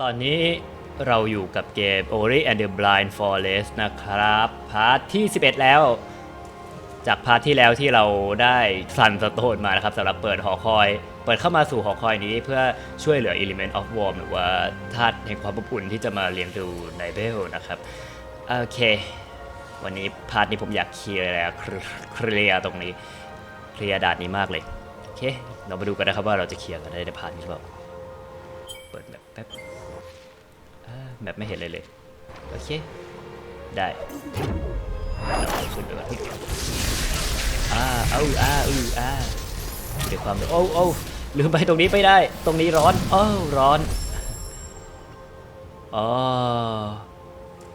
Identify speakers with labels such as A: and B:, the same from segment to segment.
A: ตอนนี้เราอยู่กับเกม Ori and the Blind Forest นะครับ พาร์ทที่ 11 แล้ว จากพาร์ทที่แล้วที่เราได้ซันสโตนมานะครับสำหรับเปิดหอคอย เปิดเข้ามาสู่หอคอยนี้เพื่อช่วยเหลือ Element of Warm หรือว่าธาตุแห่งความอบอุ่นที่จะมาเลี้ยงดูไนเบลนะครับโอเค วันนี้พาร์ทนี้ผมอยากเคลียร์แล้วเคลียร์ตรงนี้ เคลียร์ด่านนี้มากเลย โอเค เรามาดูกันนะครับว่าเราจะเคลียร์กันได้ในพาร์ทนี้หรือเปล่า เปิดแบบแป๊บแบบไม่เห็นเลยเลย โอเค ได้เราขึ้นไปก่อนอ่าเอาอ่าอืออ่าเดี๋ยวความโอ้โอ้ลืมไปตรงนี้ไม่ได้ ตรงนี้ร้อนโอ้ร้อนอ๋อ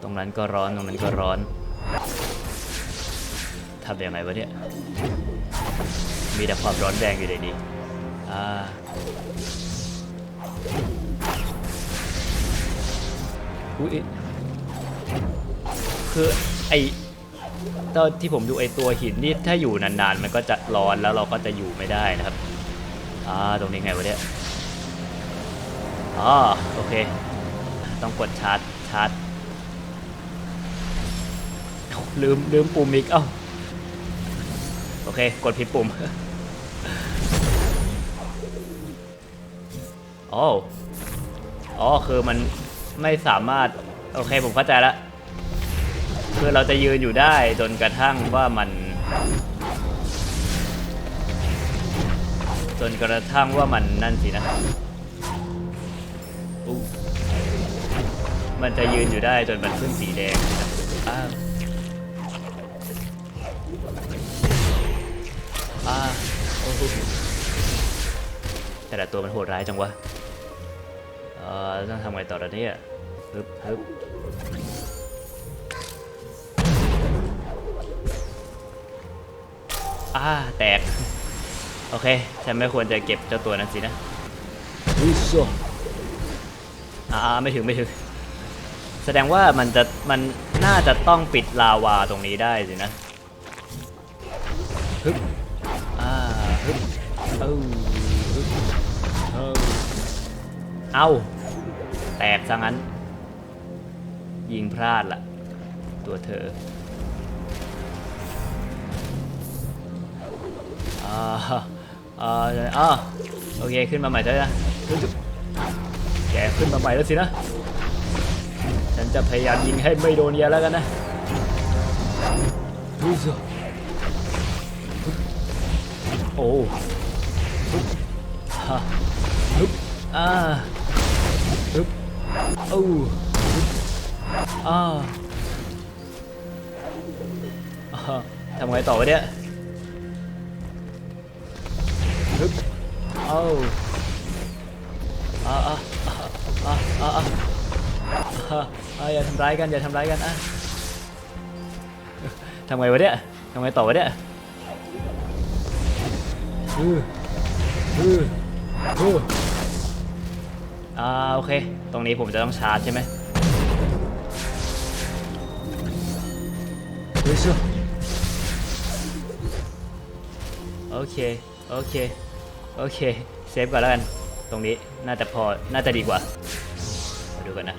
A: ตรงนั้นก็ร้อน ตรงนั้นก็ร้อนทำยังไงวะเนี่ย มีแต่ความร้อนแรงอยู่ในนี้อ่าอุ้ยคือไอตอนที่ผมดูไอตัวหินนี่ถ้าอยู่นานๆ มันก็จะร้อนแล้วเราก็จะอยู่ไม่ได้นะครับ อ่า ตรงนี้ไงวะเนี่ยอ๋อโอเค ต้องกดชาร์จชาร์จลืมลืมปุ่มอีก เอ้า โอเค กดผิดปุ่ม โอ้อ๋อ คือมันไม่สามารถ โอเค ผมเข้าใจแล้ว คือเราจะยืนอยู่ได้จนกระทั่งว่ามัน จนกระทั่งว่ามันนั่นสินะมันจะยืนอยู่ได้จนมันขึ้นสีแดงอ้าว อ้าโอ้โหแต่ละตัวมันโหดร้ายจังวะเอ่อต้องทำไงต่อแล้วเนี่ยฮึบฮึบอ่าแตก โอเค ฉันไม่ควรจะเก็บเจ้าตัวนั้นสินะอุ้ยโซอ่าไม่ถึงไม่ถึง แสดงว่ามันจะมันน่าจะต้องปิดลาวาตรงนี้ได้สินะ เอ้าฮึบเอ้าเอาแตกซะงั้น ยิงพลาดละตัวเธออ่าอ่าอ่าโอเค ขึ้นมาใหม่แล้วนะแกขึ้นมาใหม่แล้วสินะ ฉันจะพยายามยิงให้ไม่โดนเยอะแล้วกันนะโอ้ ฮะฮึบอ่าฮึบโอ้ฮึบอ่าอ่าทำไงต่อวะเนี่ยฮึบเอ้าอ่าอ่าอ่าอ่าอ่าอ่าอ่าอย่าทำร้ายกันอย่าทำร้ายกันอะทำไงวะเนี่ยทำไงต่อวะเนี่ยอือ อืออืออ่าโอเค ตรงนี้ผมจะต้องชาร์จใช่ไหมเฮ้ยชัวโอเค โอเค โอเค เซฟก่อนแล้วกัน ตรงนี้น่าจะพอ น่าจะดีกว่ามาดูกันนะ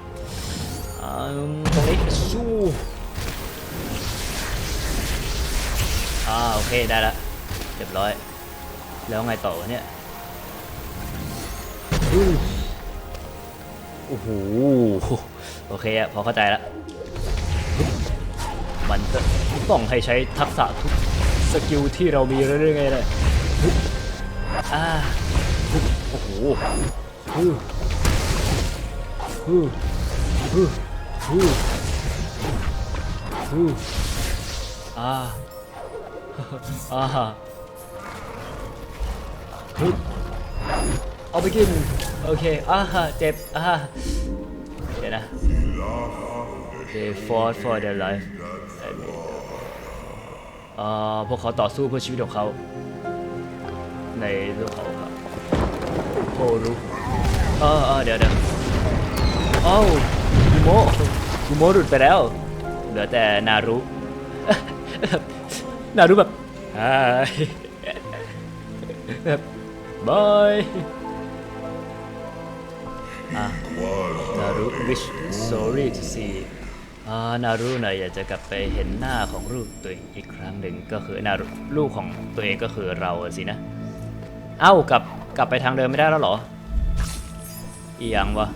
A: อ่าตรงนี้สู้อ่าโอเคได้ละเรียบร้อย แล้วไงต่อวะเนี่ยอู้ โอ้โหโอเคอะพอเข้าใจแล้วมันจะต้องให้ใช้ทักษะทุกสกิลที่เรามีเรื่อยๆไงเลยอ่าโอ้โหฮึฮึฮึฮึฮึอ่าอ่าฮึ เอาไปกิน โอเคอ่าเจ็บอ่าเดี๋ยวนะ They fought for their life อ่าพวกเขาต่อสู้เพื่อชีวิตของเขา ในเรื่องเขาครับโอ้รู้เออเออเดี๋ยวเดี๋ยวโอ้กูโมกูโมหลุดไปแล้ว เหลือแต่นารุ นารุแบบแบบบาย อะนารุ wish sorry to see อ่านารุนะอยากจะกลับไปเห็นหน้าของลูกตัวเองอีกครั้งหนึ่งก็คือนารุลูกของตัวเองก็คือเราสินะ เอ้ากลับกลับไปทางเดิมไม่ได้แล้วเหรออีหยังวะ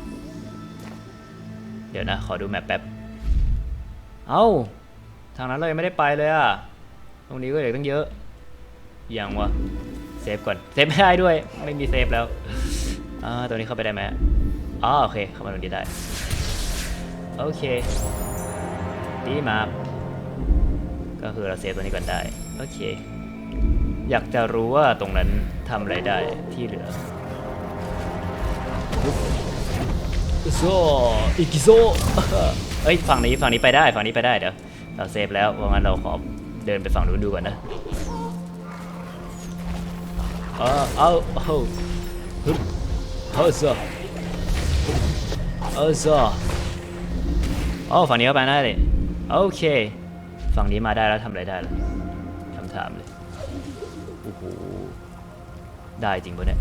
A: เดี๋ยวนะ ขอดูแมปแป๊บ เอ้า ทางนั้นเรายังไม่ได้ไปเลยอะตรงนี้ก็เหลือตั้งเยอะอียังวะ เซฟก่อน เซฟไม่ได้ด้วย ไม่มีเซฟแล้วอ่าตัวนี้เข้าไปได้ไหม อ๋อโอเคเข้ามาตรงนี้ได้ โอเค ดีมากก็คือเราเซฟตัวนี้ก่อนได้ โอเค อยากจะรู้ว่าตรงนั้นทำอะไรได้ที่เหลือโซอิกิโซเอ้ยฝั่งนี้ฝั่งนี้ไปได้ฝั่งนี้ไปได้เดี๋ยวเราเซฟแล้วเพราะงั้นเราขอเดินไปฝั่งนู้นดูก่อนนะเออเอาเอาฮึบเอาซะ เอาซอ๋อฝั่งนี้ก็ไปได้เลยโอเค ฝั่งนี้มาได้แล้วทำอะไรได้ล่ะคำถามเลยโอ้โหได้จริงปะเนี่ย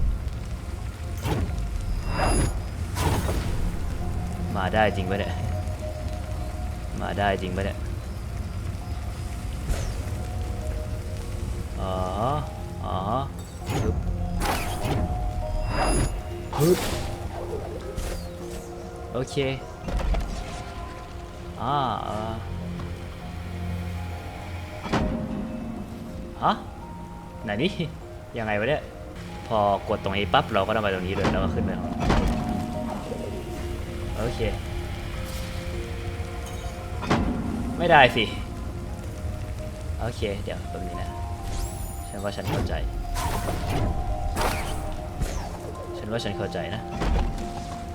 A: มาได้จริงปะเนี่ยมาได้จริงปะเนี่ยอ๋ออ๋อฮึบฮึบ โอเคอ่าอ่าฮะไหนนี่ยังไงวะเนี่ย พอกดตรงนี้ปั๊บเราก็ต้องไปตรงนี้เลยแล้วก็ขึ้นไปข้างบโอเค ไม่ได้สิ โอเค เดี๋ยวแป๊บนึงนะ ฉันว่าฉันเข้าใจ ฉันว่าฉันเข้าใจนะ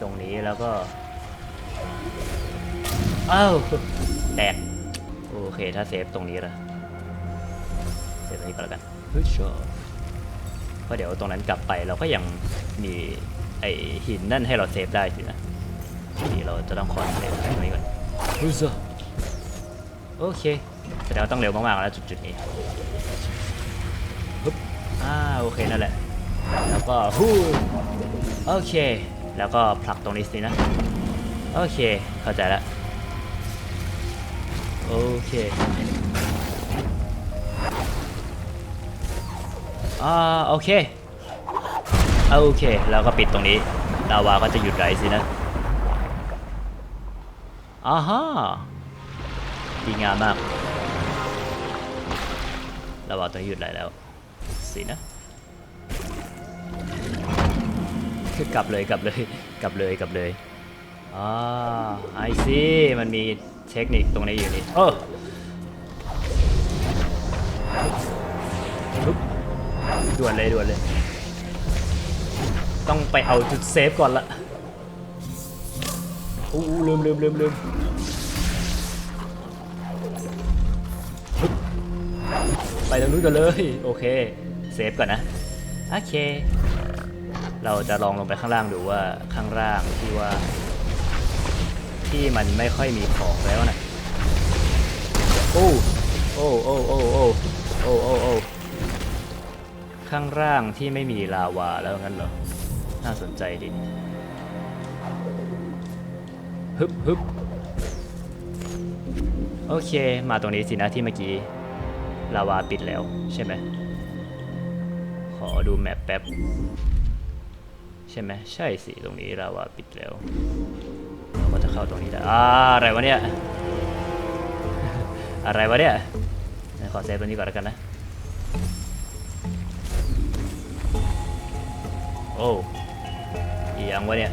A: ตรงนี้แล้วก็ อ้าวแตก โอเค ถ้าเซฟตรงนี้ละเซฟตรงนี้ก็แล้วกันเฮ้ยชอบเพราะเดี๋ยวตรงนั้นกลับไปเราก็ยังมีไอหินนั่นให้เราเซฟได้สินะทีเราจะต้องคอนเซฟตรงนี้ก่อนเฮ้ยชอบโอเคแสดงว่าต้องเร็วมากๆแล้วจุดๆนี้ปึ๊บอ่าโอเคนั่นแหละ แล้วก็ฮู้โอเค แล้วก็ผลักตรงนี้สินะ โอเค เข้าใจแล้ว โอเคอ่าโอเคโอเคแล้วก็ปิดตรงนี้ลาวาก็จะหยุดไหลสินะอ่าฮะดีงามมากลาวาตรงหยุดไหลแล้วสินะกลับเลยกลับเลยกลับเลยกลับเลย อ่าไอซีมันมีเทคนิคตรงนี้อยู่นี่โอ้ปึ๊บด่วนเลยด่วนเลย ต้องไปเอาจุดเซฟก่อนละอู้อู้ลืมลืมลืมลืมปึ๊บไปตรงนู้นกันเลย โอเค เซฟก่อนนะ โอเค เราจะลองลงไปข้างล่างดูว่าข้างล่างที่ว่า ที่มันไม่ค่อยมีของแล้วนะโอ้โอ้โอ้โอ้โอ้โอ้โอ้โอ้ข้างล่างที่ไม่มีลาวาแล้วงั้นเหรอ น่าสนใจดีฮึบฮึบโอเค มาตรงนี้สินะที่เมื่อกี้ ลาวาปิดแล้วใช่ไหม ขอดูแมปแป๊บ ใช่ไหม ใช่สิ ตรงนี้ลาวาปิดแล้ว เข้าตรงนี้ได้อ่าอะไรวะเนี่ย อะไรวะเนี่ย ขอเซฟตัวนี้ก่อนแล้วกันนะ โอ้อีหยังวะเนี่ย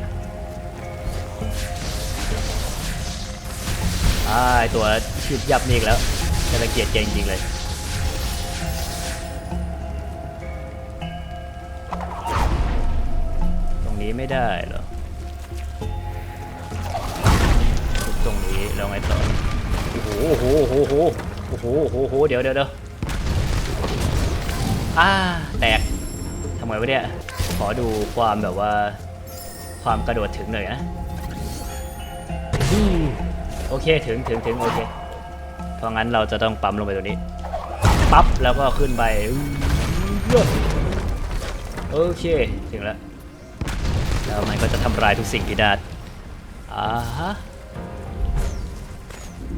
A: อ่าไอตัวชุดยับนี่อีกแล้วจะระเกียดเก่งจริงเลยตรงนี้ไม่ได้เหรอ ตรงนี้แล้วไงต่อโอ้โหโอ้โหโอ้โหโอ้โหโอ้โหเดี๋ยวเดี๋ยวเดี๋ยวอ่าแตกทำไงวะเนี่ยขอดูความแบบว่า ความกระโดดถึงหน่อยนะอืมโอเคถึงถึงถึงโอเคเพราะงั้นเราจะต้องปั๊มลงไปตรงนี้ปั๊บแล้วก็ขึ้นไปอื้อโอเคถึงแล้วแล้วมันก็จะทำลายทุกสิ่งที่ได้อ่าฮะ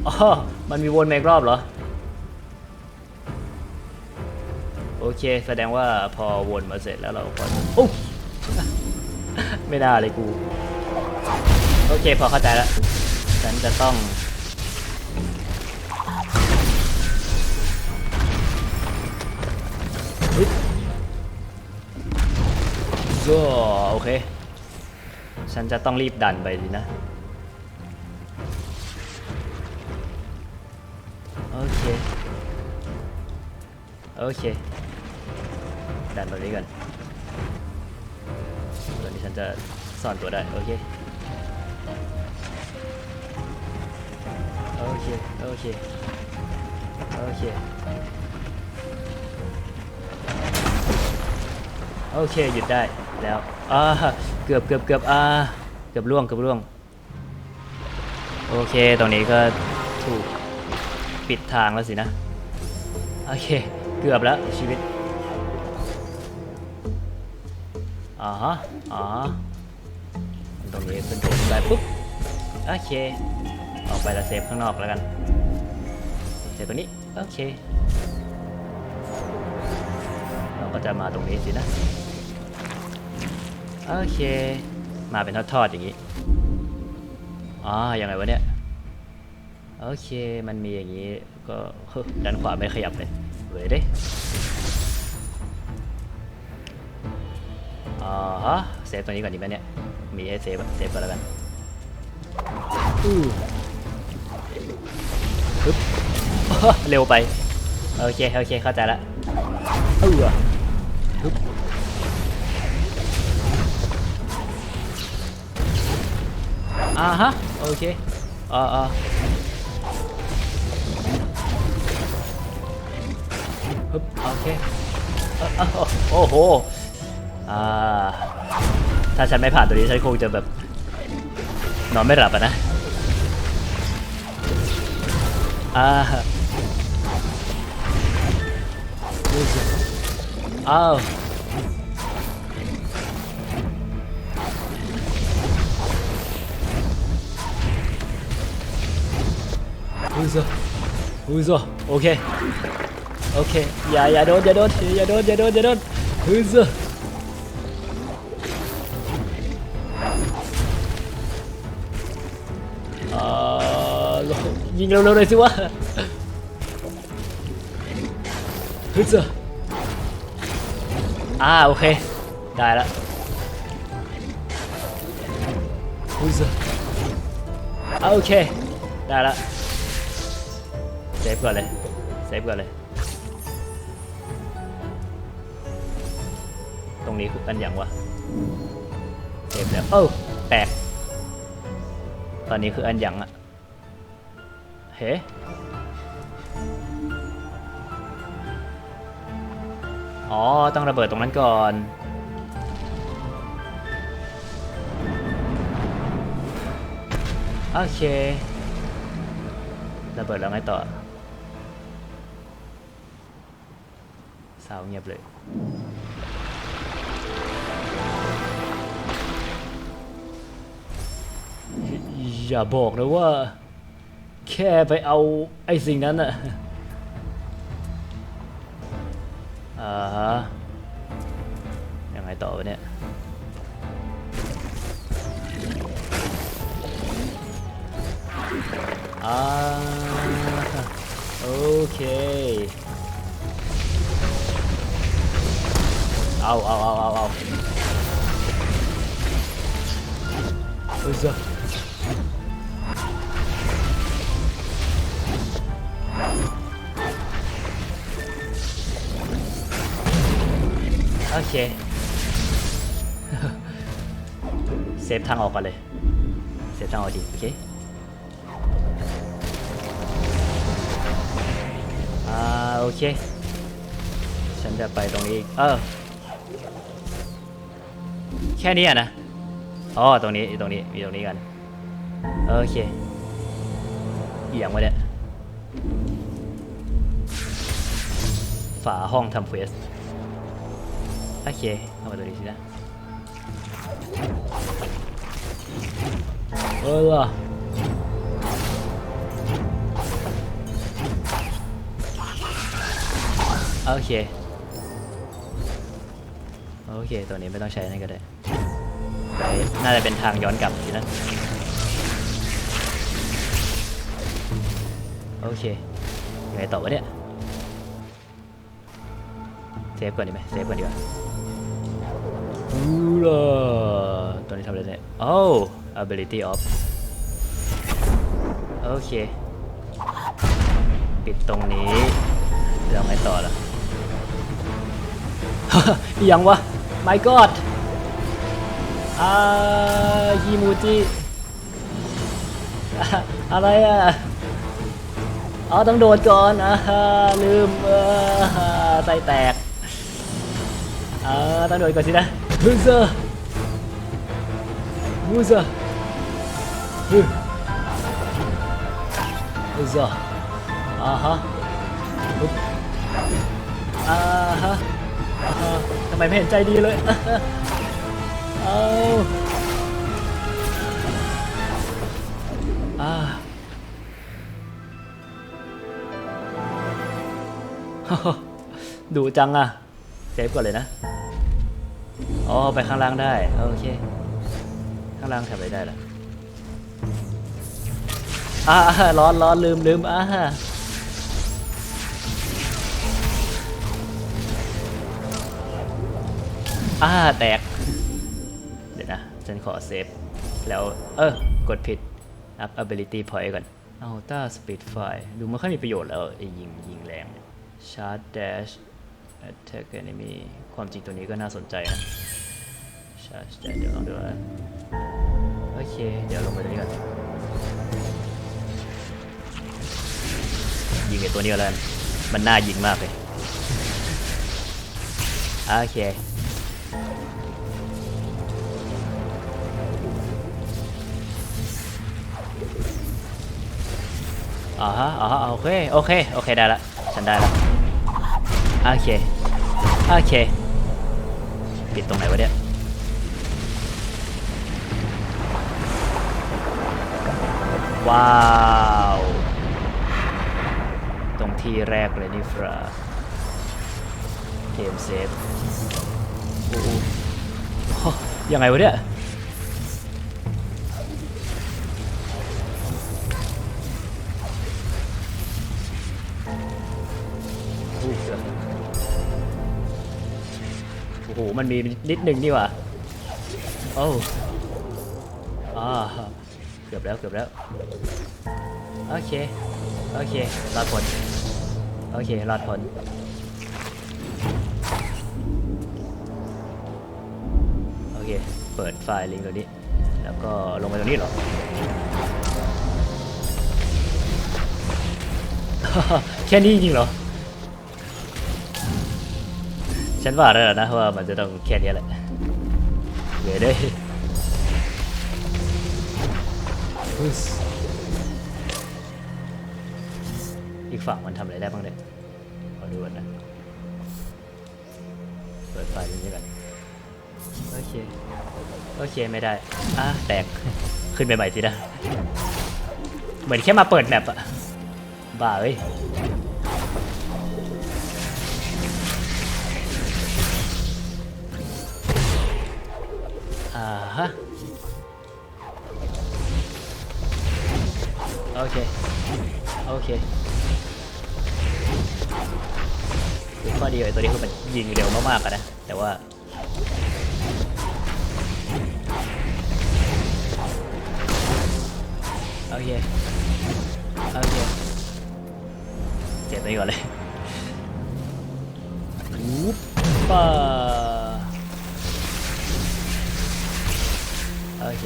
A: อ๋อ มันมีวนมาอีกรอบเหรอ โอเค แสดงว่าพอวนมาเสร็จแล้วเราก็โอ้ไม่น่าเลยกู โอเค พอเข้าใจแล้ว ฉันจะต้องก็โอเค ฉันจะต้องรีบดันไปสินะ โอเคดันตรงนี้กันตอนนี้ฉันจะซ่อนตัวได้ โอเค โอเค โอเค โอเค โอเค หยุดได้แล้ว อ่า เกือบเกือบเกือบอ่า เกือบล่วง เกือบล่วง โอเค ตรงนี้ก็ถูกปิดทางแล้วสินะ โอเค เกือบแล้วชีวิตอ่าฮะอ่าตรงนี้เป็นโถงไปปุ๊บ โอเค ออกไปแล้วเซฟข้างนอกแล้วกัน เซฟตรงนี้ โอเค เราก็จะมาตรงนี้สินะ โอเค มาเป็นทอดๆอย่างนี้ อ๋อ ยังไงวะเนี่ย โอเค มันมีอย่างนี้ ก็ด้านขวาไม่ขยับเลย เว้ยเด้อ๋อฮะเซฟตัวนี้ก่อนดีไหมเนี่ย มีให้เซฟเซฟก่อนแล้วกันอู้ปึ๊บเร็วไป โอเค โอเค เข้าใจละเออปึ๊บอ่าฮะ โอเคอ่าอ่า ปึ๊บโอเคเอ่อเอ่อโอ้โหอ่าถ้าฉันไม่ผ่านตัวนี้ฉันคงจะแบบนอนไม่หลับอะนะอ่าอ้าวอุ้ยซะอุ้ยซะโอเค โอเค อย่าอย่าโดนอย่าโดนอย่าโดนอย่าโดนอย่าโดนอุ้ยซะอ่ายิงเร็วๆเลยสิวะฮ้ยจ้ะอ่าโอเค ได้ละฮ้ยจ้ะอ่าโอเค ได้ละเซฟก่อนเลยเซฟก่อนเลย รงนี้คืออันอย่างวะเซฟแล้วเอ้าแปลกตอนนี้คืออันหยังอะเฮ้อ๋อ ต้องระเบิดตรงนั้นก่อน โอเค ระเบิดแล้วไงต่อ สาวเงียบเลย อย่าบอกนะว่า แค่ไปเอาไอ้สิ่งนั้นอะอ่าฮะยังไงต่อวะเนี่ยอ่าโอเคเอาเอาเอาเอาเอาเฮ้ย โอเค เซฟทางออกก่อนเลย เซฟทางออกดีโอเคอ่าโอเค ฉันจะไปตรงนี้เออแค่นี้อะนะอ๋อตรงนี้ตรงนี้มีตรงนี้กันโอเคเอียงไว้เนี่ย ฝาห้องทำเควส โอเคเข้ามาตัวนี้สินะเออโอเค โอเค ตัวนี้ไม่ต้องใช้นั่นก็ได้ไปน่าจะเป็นทางย้อนกลับสินะ โอเค ไงต่อวะเนี่ย ซฟก่อนดีไหมเซฟก่อนดีกว่าอูล่ะตัวนี้ทำอะไรเนี่ยโอ้ ability off โอเค ปิดตรงนี้แล้วไงต่อล่ะอีหยังวะ my god อ่ายีมูจิอะอะไรอะอ๋อต้องโดดก่อนอ่าลืมเออไตแตก อ่าต้องโดดก่อนสินะบูเซอร์บูเซอร์บูเซอร์อ่าฮะอ่าฮะอ่าฮะทำไมไม่เห็นใจดีเลยเอาอ่าดูจังอะเซฟก่อนเลยนะ อ๋อไปข้างล่างได้ โอเค ข้างล่างทำอะไรได้ล่ะอ่าร้อนร้อนลืมลืมอ่าอ่าแตก เดี๋ยวนะ ฉันขอเซฟ แล้ว เออ กดผิด อัพ ability point ก่อน Ultra Speed Fire ดูไม่ค่อยมีประโยชน์แล้วไอ้ยิง ยิงแรงเนี่ย Charge Dash Attack Enemy ความจริงตัวนี้ก็น่าสนใจนะ Charge เดี๋ยวลองดูนะโอเค เดี๋ยวลงไปตรงนี้ก่อนยิงไอ้ตัวนี้ก่อนแล้วมันน่ายิงมากเลยโอเคอ่าฮะอ่าฮะโอเค โอเค โอเค ได้ละ ฉันได้ละ โอเค โอเค ปิดตรงไหนวะเนี่ยว้าว ตรงที่แรกเลยนี่ฟราเกมเซฟโอ้โหโอ้ยังไงวะเนี่ย อ้มันมีนิดหนึ่งนี่หว่ะโอ้อ่าเกือบแล้วเกือบแล้ว โอเค โอเค รอดผล โอเค รอดผลโอเค เปิดไฟล์ลิงก์ตัวนี้ แล้วก็ลงไปตรงนี้เหรอแค่นี้จริงเหรอ ฉันว่าแล้วนะว่ามันจะต้องแค่นี้แหละเดี๋ยวได้อุ๊ยอีกฝั่งมันทำอะไรได้บ้างเนี่ยขอดูก่อนนะเปิดไฟล์นี้ก่อนโอเคโอเคไม่ได้อะแตกขึ้นไปใหม่สินะเหมือนแค่มาเปิดแมปอะบ้าเอ้ย อ่าฮะ โอเค โอเคคือข้อดีไอ้ตัวนี้คือมันยิงเร็วมากๆอะนะ แต่ว่าโอเค โอเคเจ็บตัวนี้ก่อนเลยวูบป่า เค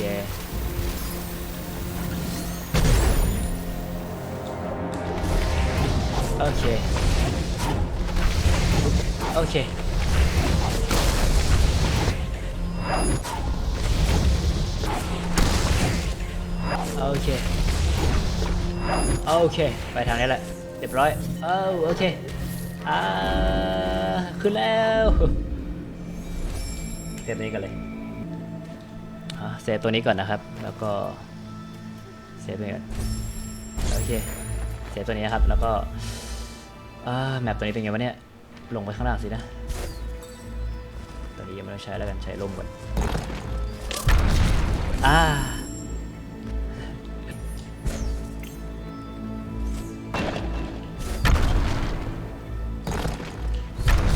A: โอเค โอเค โอเค โอเค ไปทางนี้แหละ เรียบร้อยเออโอเค อ่า ขึ้นแล้วเซฟตัวนี้กันเลย เซฟตัวนี้ก่อนนะครับ แล้วก็เซฟตัวนี้ก่อนโอเคเซฟตัวนี้นะครับ แล้วก็อ่าแมปตัวนี้เป็นไงวะเนี่ยลงไปข้างล่างสินะตัวนี้ยังไม่ต้องใช้แล้วกันใช้ลมก่อนอ่า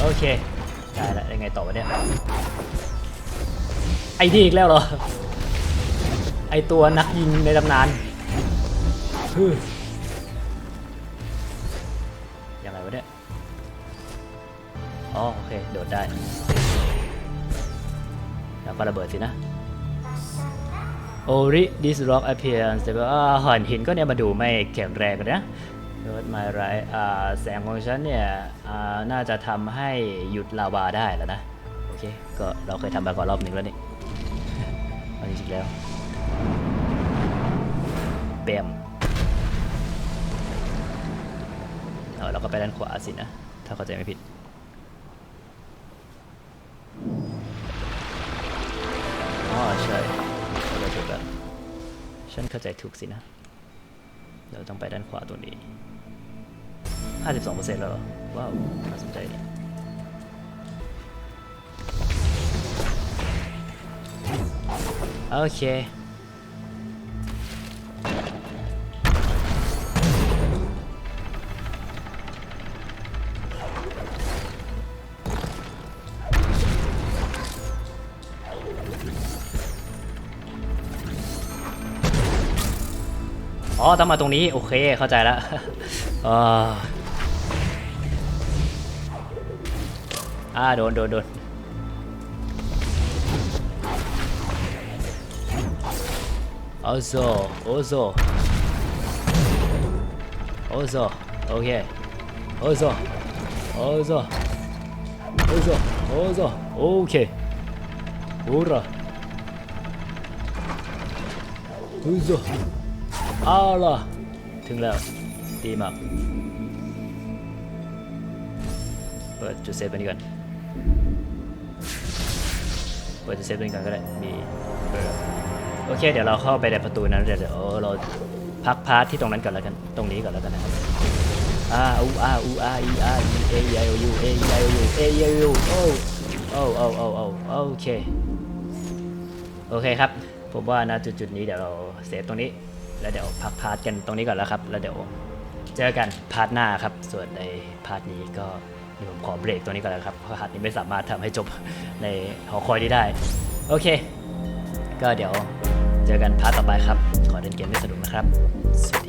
A: โอเคได้แล้วยังไงต่อวะเนี่ยไอ้นี่อีกแล้วเหรอ ไอตัวนักยิงในตำนานฮึ่มยังไงวะเนี่ยอ๋อโอเค โดดได้ แล้วก็ระเบิดสินะ โอริ this rock appearance แต่ว่าหินหินก็เนี่ยมาดูไม่แข็งแรงเลยนะเกิดมาไรอ่าแสงของฉันเนี่ยอ่าน่าจะทำให้หยุดลาวาได้แล้วนะ โอเค ก็เราเคยทำมาก่อนรอบหนึ่งแล้วนี่เอาจริงๆแล้ว เบมเอาเราก็ไปด้านขวาสินะ ถ้าเข้าใจไม่ผิด อ๋อใช่เข้าใจถูกแล้วฉันเข้าใจถูกสินะ เราต้องไปด้านขวาตัวนี้ 52%แล้วเหรอ ว้าว น่าสนใจนี่โอเค อ๋อต้องมาตรงนี้ โอเค เข้าใจแล้วอ่าโดนโดนโดนโอโซโอโซโอโซโอเคโอโซโอโซโอโซโอโซโอเคฮูระโอโซ เอาล่ะถึงแล้ว ดีมาก เปิดจุดเซฟอันนี้ก่อน เปิดจุดเซฟอันนี้ก่อนก็ได้ มีโอเค เดี๋ยวเราเข้าไปในประตูนั้นเดี๋ยวเดี๋ยวเราพักพาร์ทที่ตรงนั้นก่อนแล้วกัน ตรงนี้ก่อนแล้วกันนะครับอาอูอาอูอาอีอาอีเอไอโอยูเอไอโอยูเอไอโอยูโอ้โอ้โอ้โอ้โอ้โอเค โอเคครับ ผมว่าณจุดจุดนี้เดี๋ยวเราเซฟตรงนี้ แล้วเดี๋ยวพักพาร์ทกันตรงนี้ก่อนแล้วครับ แล้วเดี๋ยวเจอกันพาร์ทหน้าครับ ส่วนในพาร์ทนี้ก็เดี๋ยวผมขอเบรกตรงนี้ก่อนแล้วครับ เพราะพาร์ทนี้ไม่สามารถทำให้จบในหอคอยนี้ได้ โอเค ก็เดี๋ยวเจอกันพาร์ทต่อไปครับ ขอเล่นเกมให้สนุกนะครับ สวัสดี